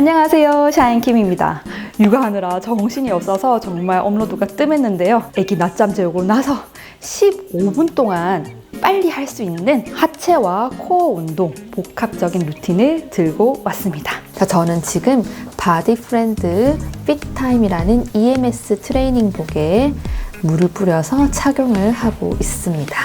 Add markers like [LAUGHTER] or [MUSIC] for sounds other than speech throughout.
안녕하세요. 샤인킴입니다. 육아하느라 정신이 없어서 정말 업로드가 뜸했는데요. 애기 낮잠 재우고 나서 15분 동안 빨리 할 수 있는 하체와 코어 운동 복합적인 루틴을 들고 왔습니다. 자, 저는 지금 바디 프렌드 핏타임이라는 EMS 트레이닝복에 물을 뿌려서 착용을 하고 있습니다.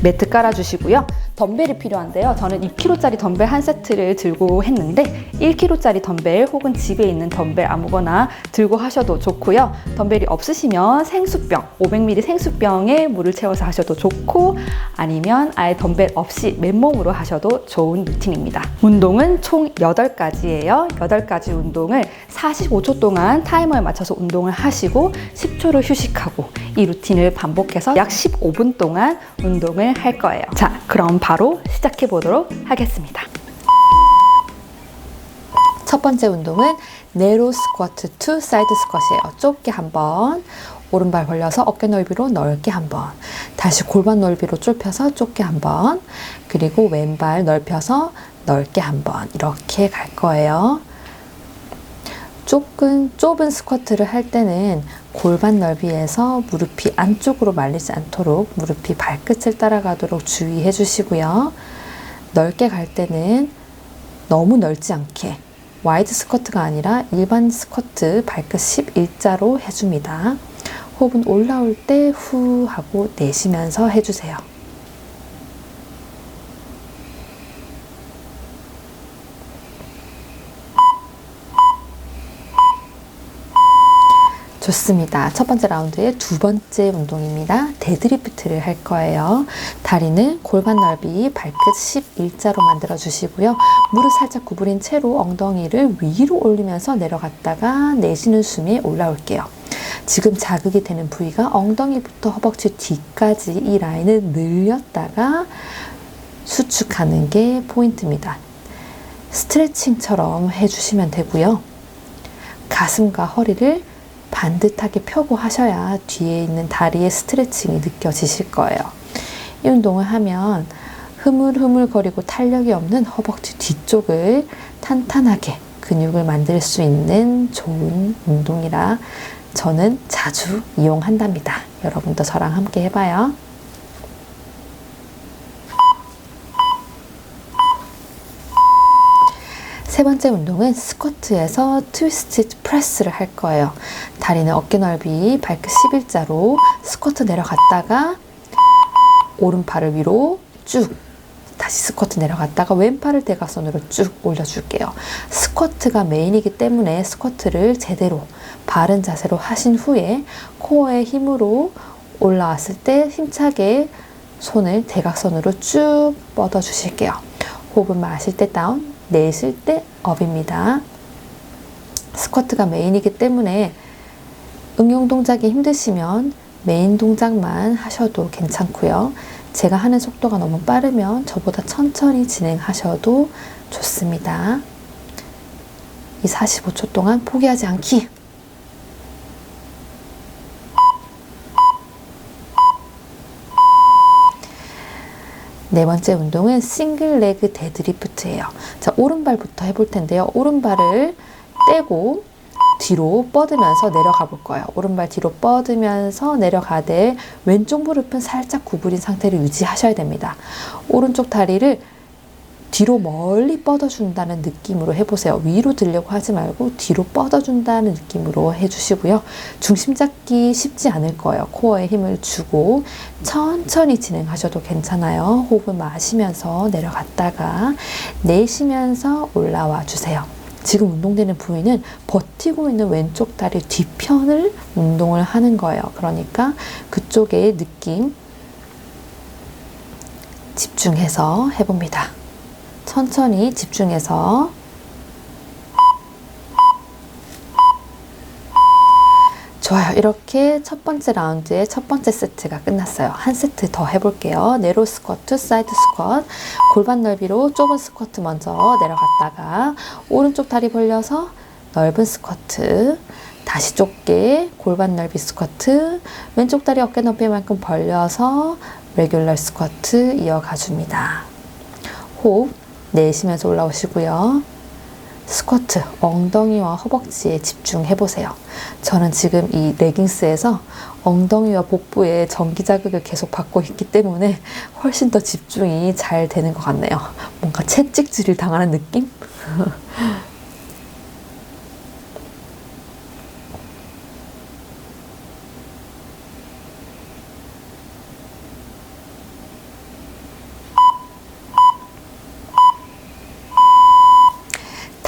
매트 깔아주시고요. 덤벨이 필요한데요. 저는 2kg짜리 덤벨 한 세트를 들고 했는데 1kg짜리 덤벨 혹은 집에 있는 덤벨 아무거나 들고 하셔도 좋고요. 덤벨이 없으시면 생수병, 500ml 생수병에 물을 채워서 하셔도 좋고 아니면 아예 덤벨 없이 맨몸으로 하셔도 좋은 루틴입니다. 운동은 총 8가지예요. 8가지 운동을 45초 동안 타이머에 맞춰서 운동을 하시고 10초를 휴식하고 이 루틴을 반복해서 약 15분 동안 운동을 할 거예요. 자, 그럼 바로 시작해 보도록 하겠습니다. 첫 번째 운동은 네로 스쿼트 투 사이드 스쿼트예요. 좁게 한번 오른발 벌려서 어깨 넓이로 넓게 한번 다시 골반 넓이로 좁혀서 좁게 한번 그리고 왼발 넓혀서 넓게 한번 이렇게 갈 거예요. 조금 좁은 스쿼트를 할 때는 골반 넓이에서 무릎이 안쪽으로 말리지 않도록 무릎이 발끝을 따라가도록 주의해 주시고요. 넓게 갈 때는 너무 넓지 않게 와이드 스쿼트가 아니라 일반 스쿼트 발끝 11자로 해줍니다. 호흡은 올라올 때 후 하고 내쉬면서 해주세요. 좋습니다. 첫 번째 라운드의 두 번째 운동입니다. 데드리프트를 할 거예요. 다리는 골반 넓이 발끝 11자로 만들어 주시고요. 무릎 살짝 구부린 채로 엉덩이를 위로 올리면서 내려갔다가 내쉬는 숨에 올라올게요. 지금 자극이 되는 부위가 엉덩이부터 허벅지 뒤까지 이 라인을 늘렸다가 수축하는 게 포인트입니다. 스트레칭처럼 해주시면 되고요. 가슴과 허리를 반듯하게 펴고 하셔야 뒤에 있는 다리의 스트레칭이 느껴지실 거예요. 이 운동을 하면 흐물흐물거리고 탄력이 없는 허벅지 뒤쪽을 탄탄하게 근육을 만들 수 있는 좋은 운동이라 저는 자주 이용한답니다. 여러분도 저랑 함께 해봐요. 세 번째 운동은 스쿼트에서 트위스트 프레스를 할 거예요. 다리는 어깨 넓이 발끝 11자로 스쿼트 내려갔다가 오른팔을 위로 쭉 다시 스쿼트 내려갔다가 왼팔을 대각선으로 쭉 올려줄게요. 스쿼트가 메인이기 때문에 스쿼트를 제대로 바른 자세로 하신 후에 코어의 힘으로 올라왔을 때 힘차게 손을 대각선으로 쭉 뻗어 주실게요. 호흡은 마실 때 다운, 내쉴 때 업입니다. 스쿼트가 메인이기 때문에 응용 동작이 힘드시면 메인 동작만 하셔도 괜찮고요. 제가 하는 속도가 너무 빠르면 저보다 천천히 진행하셔도 좋습니다. 이 45초 동안 포기하지 않기. 네 번째 운동은 싱글 레그 데드리프트예요. 자, 오른발부터 해볼 텐데요. 오른발을 떼고 뒤로 뻗으면서 내려가 볼 거예요. 오른발 뒤로 뻗으면서 내려가되 왼쪽 무릎은 살짝 구부린 상태를 유지하셔야 됩니다. 오른쪽 다리를 뒤로 멀리 뻗어준다는 느낌으로 해보세요. 위로 들려고 하지 말고 뒤로 뻗어준다는 느낌으로 해주시고요. 중심 잡기 쉽지 않을 거예요. 코어에 힘을 주고 천천히 진행하셔도 괜찮아요. 호흡을 마시면서 내려갔다가 내쉬면서 올라와 주세요. 지금 운동되는 부위는 버티고 있는 왼쪽 다리 뒤편을 운동을 하는 거예요. 그러니까 그쪽의 느낌 집중해서 해봅니다. 천천히 집중해서 좋아요. 이렇게 첫 번째 라운드의 첫 번째 세트가 끝났어요. 한 세트 더 해볼게요. 네로 스쿼트, 사이드 스쿼트, 골반 넓이로 좁은 스쿼트 먼저 내려갔다가 오른쪽 다리 벌려서 넓은 스쿼트, 다시 좁게 골반 넓이 스쿼트, 왼쪽 다리 어깨 높이만큼 벌려서 레귤러 스쿼트 이어가 줍니다. 호흡 내쉬면서 올라오시고요. 스쿼트, 엉덩이와 허벅지에 집중해 보세요. 저는 지금 이 레깅스에서 엉덩이와 복부에 전기 자극을 계속 받고 있기 때문에 훨씬 더 집중이 잘 되는 것 같네요. 뭔가 채찍질을 당하는 느낌? [LAUGHS]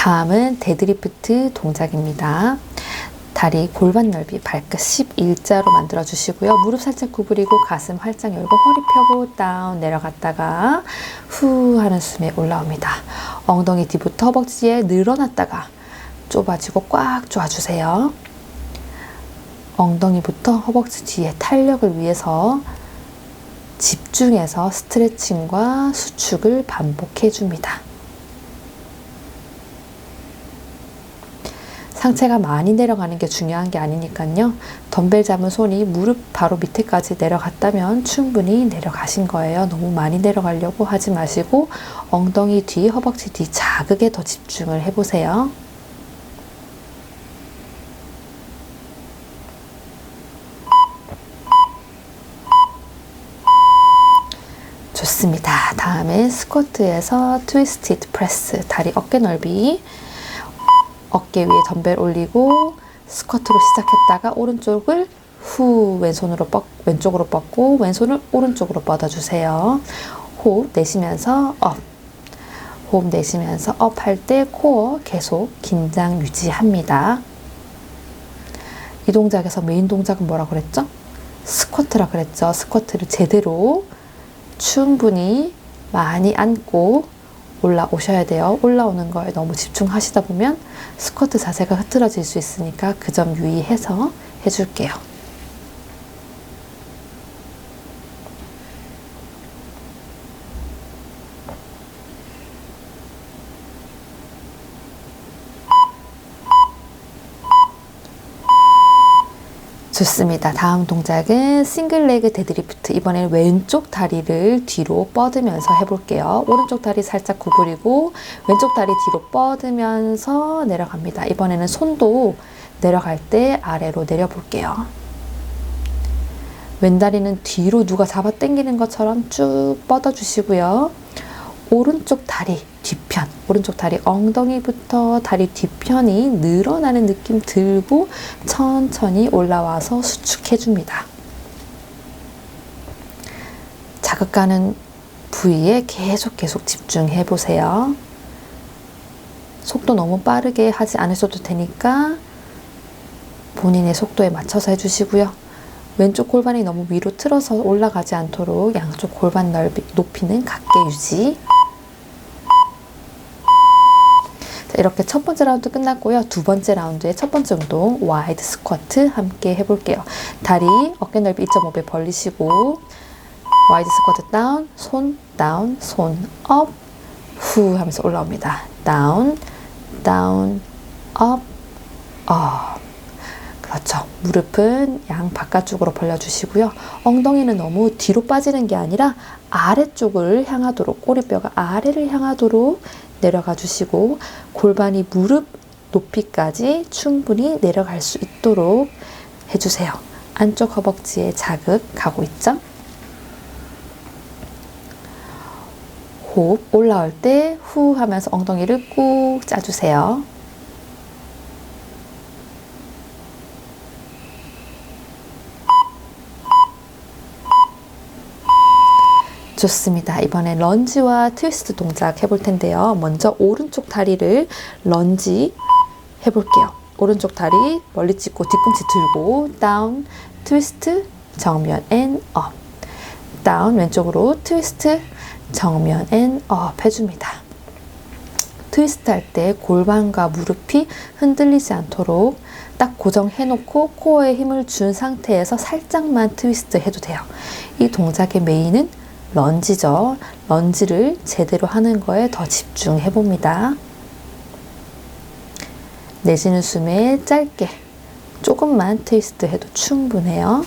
다음은 데드리프트 동작입니다. 다리 골반 넓이 발끝 11자로 만들어 주시고요. 무릎 살짝 구부리고 가슴 활짝 열고 허리 펴고 다운 내려갔다가 후 하는 숨에 올라옵니다. 엉덩이 뒤부터 허벅지에 늘어났다가 좁아지고 꽉 조아주세요. 엉덩이부터 허벅지 뒤에 탄력을 위해서 집중해서 스트레칭과 수축을 반복해 줍니다. 상체가 많이 내려가는 게 중요한 게 아니니까요. 덤벨 잡은 손이 무릎 바로 밑에까지 내려갔다면 충분히 내려가신 거예요. 너무 많이 내려가려고 하지 마시고 엉덩이 뒤, 허벅지 뒤 자극에 더 집중을 해보세요. 좋습니다. 다음에 스쿼트에서 트위스티드 프레스, 다리 어깨 넓이 어깨 위에 덤벨 올리고 스쿼트로 시작했다가 오른쪽을 후 왼손으로 뻗, 왼쪽으로 뻗고 왼손을 오른쪽으로 뻗어주세요. 호흡 내쉬면서 업. 호흡 내쉬면서 업 할 때 코어 계속 긴장 유지합니다. 이 동작에서 메인 동작은 뭐라 그랬죠? 스쿼트라 그랬죠. 스쿼트를 제대로 충분히 많이 앉고 올라오셔야 돼요. 올라오는 거에 너무 집중하시다 보면 스쿼트 자세가 흐트러질 수 있으니까 그 점 유의해서 해줄게요. 좋습니다. 다음 동작은 싱글 레그 데드리프트. 이번에는 왼쪽 다리를 뒤로 뻗으면서 해볼게요. 오른쪽 다리 살짝 구부리고 왼쪽 다리 뒤로 뻗으면서 내려갑니다. 이번에는 손도 내려갈 때 아래로 내려볼게요. 왼다리는 뒤로 누가 잡아 당기는 것처럼 쭉 뻗어주시고요. 오른쪽 다리 뒤편, 오른쪽 다리 엉덩이부터 다리 뒤편이 늘어나는 느낌 들고 천천히 올라와서 수축해줍니다. 자극가는 부위에 계속 계속 집중해 보세요. 속도 너무 빠르게 하지 않으셔도 되니까 본인의 속도에 맞춰서 해주시고요. 왼쪽 골반이 너무 위로 틀어서 올라가지 않도록 양쪽 골반 넓이, 높이는 같게 유지. 이렇게 첫 번째 라운드 끝났고요. 두 번째 라운드의 첫 번째 운동 와이드 스쿼트 함께 해볼게요. 다리 어깨 넓이 2.5배 벌리시고 와이드 스쿼트 다운, 손 다운, 손 업, 후 하면서 올라옵니다. 다운, 다운, 업, 업. 그렇죠. 무릎은 양 바깥쪽으로 벌려주시고요. 엉덩이는 너무 뒤로 빠지는 게 아니라 아래쪽을 향하도록 꼬리뼈가 아래를 향하도록 내려가 주시고 골반이 무릎 높이까지 충분히 내려갈 수 있도록 해주세요. 안쪽 허벅지에 자극 가고 있죠? 호흡 올라올 때 후 하면서 엉덩이를 꾹 짜주세요. 좋습니다. 이번에 런지와 트위스트 동작 해볼 텐데요. 먼저 오른쪽 다리를 런지 해볼게요. 오른쪽 다리 멀리 찍고 뒤꿈치 들고 다운 트위스트 정면 앤 업. 다운 왼쪽으로 트위스트 정면 앤 업 해줍니다. 트위스트 할 때 골반과 무릎이 흔들리지 않도록 딱 고정해 놓고 코어에 힘을 준 상태에서 살짝만 트위스트 해도 돼요. 이 동작의 메인은 런지죠. 런지를 제대로 하는 거에 더 집중해 봅니다. 내쉬는 숨에 짧게 조금만 트위스트 해도 충분해요.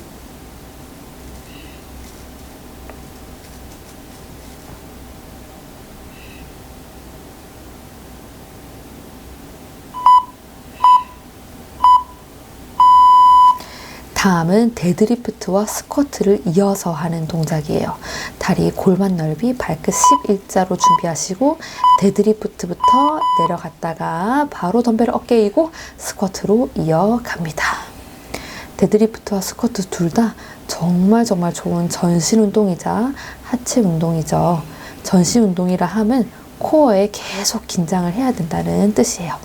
다음은 데드리프트와 스쿼트를 이어서 하는 동작이에요. 다리 골반 넓이 발끝 11자로 준비하시고 데드리프트부터 내려갔다가 바로 덤벨을 어깨에 이고 스쿼트로 이어갑니다. 데드리프트와 스쿼트 둘 다 정말 정말 좋은 전신 운동이자 하체 운동이죠. 전신 운동이라 함은 코어에 계속 긴장을 해야 된다는 뜻이에요.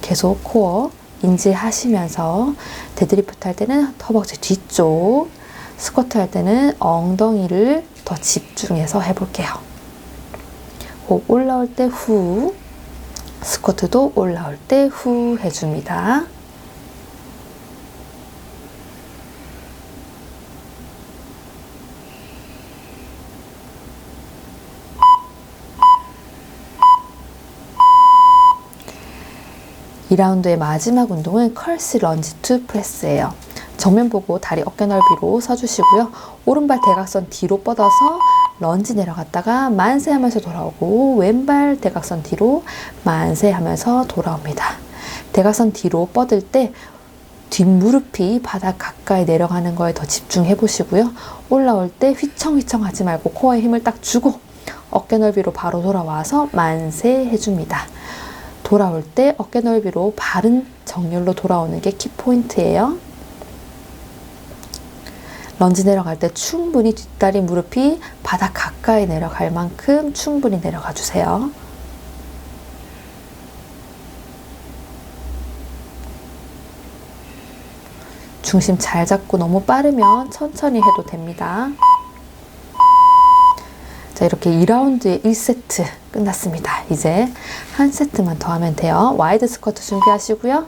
계속 코어 인지하시면서 데드리프트 할 때는 허벅지 뒤쪽, 스쿼트 할 때는 엉덩이를 더 집중해서 해볼게요. 호흡 올라올 때 후, 스쿼트도 올라올 때 후 해줍니다. 이라운드의 마지막 운동은 컬스 런지 투 프레스예요. 정면 보고 다리 어깨 넓이로 서주시고요. 오른발 대각선 뒤로 뻗어서 런지 내려갔다가 만세 하면서 돌아오고 왼발 대각선 뒤로 만세 하면서 돌아옵니다. 대각선 뒤로 뻗을 때 뒷무릎이 바닥 가까이 내려가는 거에 더 집중해 보시고요. 올라올 때 휘청휘청 하지 말고 코어에 힘을 딱 주고 어깨 넓이로 바로 돌아와서 만세 해줍니다. 돌아올 때 어깨 넓이로 바른 정렬로 돌아오는 게 키포인트예요. 런지 내려갈 때 충분히 뒷다리 무릎이 바닥 가까이 내려갈 만큼 충분히 내려가 주세요. 중심 잘 잡고 너무 빠르면 천천히 해도 됩니다. 자, 이렇게 2라운드의 1세트 끝났습니다. 이제 한 세트만 더 하면 돼요. 와이드 스쿼트 준비하시고요.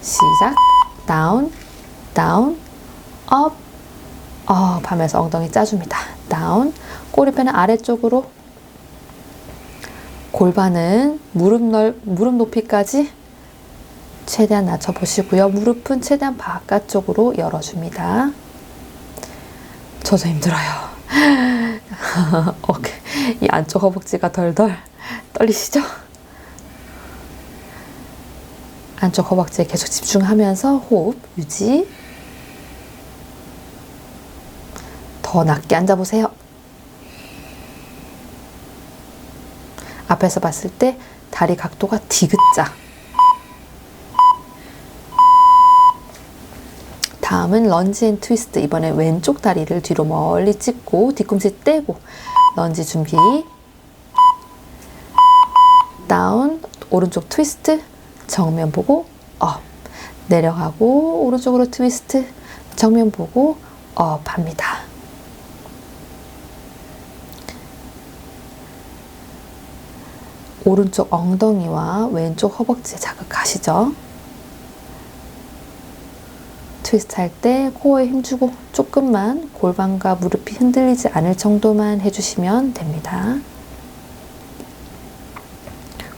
시작. 다운, 다운, 업, 업 하면서 엉덩이 짜줍니다. 다운, 꼬리뼈는 아래쪽으로 골반은 무릎 넓, 무릎 높이까지 최대한 낮춰보시고요. 무릎은 최대한 바깥쪽으로 열어줍니다. 저도 힘들어요. [LAUGHS] 이 안쪽 허벅지가 덜덜 떨리시죠? 안쪽 허벅지에 계속 집중하면서 호흡 유지. 더 낮게 앉아보세요. 앞에서 봤을 때 다리 각도가 디귿자. 다음은 런지 앤 트위스트. 이번에 왼쪽 다리를 뒤로 멀리 찍고 뒤꿈치 떼고 런지 준비. 다운, 오른쪽 트위스트, 정면 보고 업. 내려가고 오른쪽으로 트위스트, 정면 보고 업 합니다. 오른쪽 엉덩이와 왼쪽 허벅지에 자극하시죠? 트위스트 할 때 코어에 힘주고 조금만 골반과 무릎이 흔들리지 않을 정도만 해주시면 됩니다.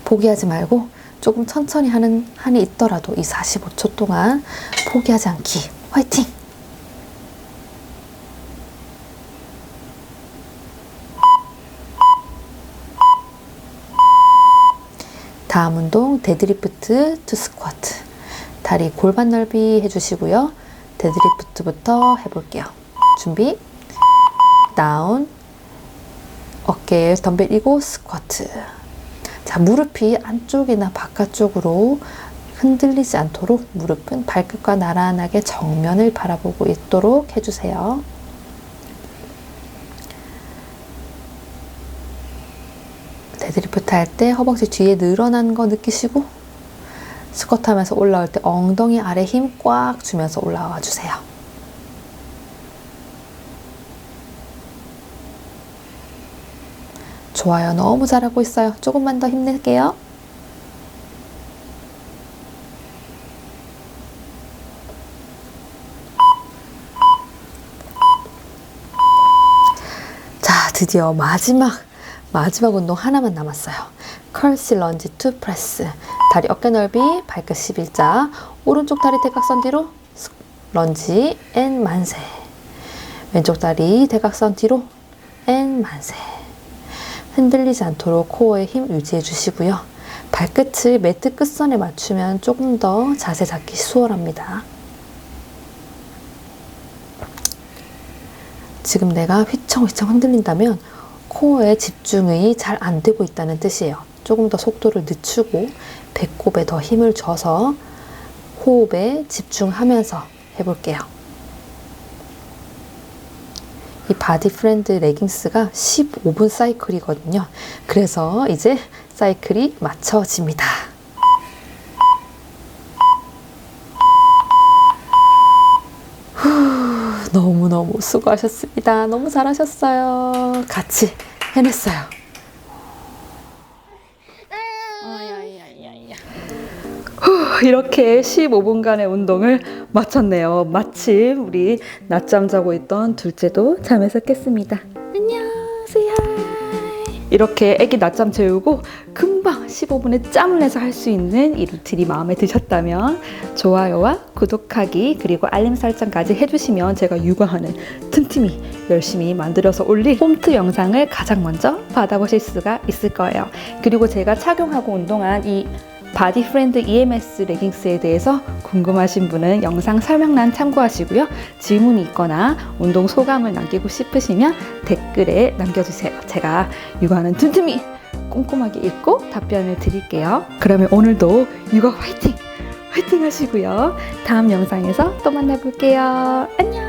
포기하지 말고 조금 천천히 하는 한이 있더라도 이 45초 동안 포기하지 않기 화이팅! 다음 운동 데드리프트 투 스쿼트 다리 골반 넓이 해주시고요. 데드리프트부터 해볼게요. 준비 다운 어깨에 덤벨 이고 스쿼트 자 무릎이 안쪽이나 바깥쪽으로 흔들리지 않도록 무릎은 발끝과 나란하게 정면을 바라보고 있도록 해주세요. 데드리프트 할 때 허벅지 뒤에 늘어난 거 느끼시고 스쿼트 하면서 올라올 때 엉덩이 아래 힘 꽉 주면서 올라와 주세요. 좋아요. 너무 잘하고 있어요. 조금만 더 힘낼게요. 자, 드디어 마지막, 마지막 운동 하나만 남았어요. 컬시 런지 투 프레스. 다리 어깨 넓이, 발끝 11자, 오른쪽 다리 대각선 뒤로 런지 앤 만세. 왼쪽 다리 대각선 뒤로 앤 만세. 흔들리지 않도록 코어의 힘 유지해 주시고요. 발끝을 매트 끝선에 맞추면 조금 더 자세 잡기 수월합니다. 지금 내가 휘청휘청 흔들린다면 코어에 집중이 잘 안 되고 있다는 뜻이에요. 조금 더 속도를 늦추고 배꼽에 더 힘을 줘서 호흡에 집중하면서 해볼게요. 이 바디 프렌드 레깅스가 15분 사이클이거든요. 그래서 이제 사이클이 맞춰집니다. 후, 너무너무 수고하셨습니다. 너무 잘하셨어요. 같이 해냈어요. 이렇게 15분간의 운동을 마쳤네요. 마침 우리 낮잠 자고 있던 둘째도 잠에서 깼습니다. 안녕하세요. 이렇게 애기 낮잠 재우고 금방 15분에 짬을 내서 할 수 있는 이 루틴이 마음에 드셨다면 좋아요와 구독하기 그리고 알림 설정까지 해주시면 제가 육아하는 틈틈이 열심히 만들어서 올릴 홈트 영상을 가장 먼저 받아보실 수가 있을 거예요. 그리고 제가 착용하고 운동한 이 바디 프렌드 EMS 레깅스에 대해서 궁금하신 분은 영상 설명란 참고하시고요. 질문이 있거나 운동 소감을 남기고 싶으시면 댓글에 남겨주세요. 제가 육아하는 틈틈이 꼼꼼하게 읽고 답변을 드릴게요. 그러면 오늘도 육아 화이팅! 화이팅 하시고요. 다음 영상에서 또 만나볼게요. 안녕!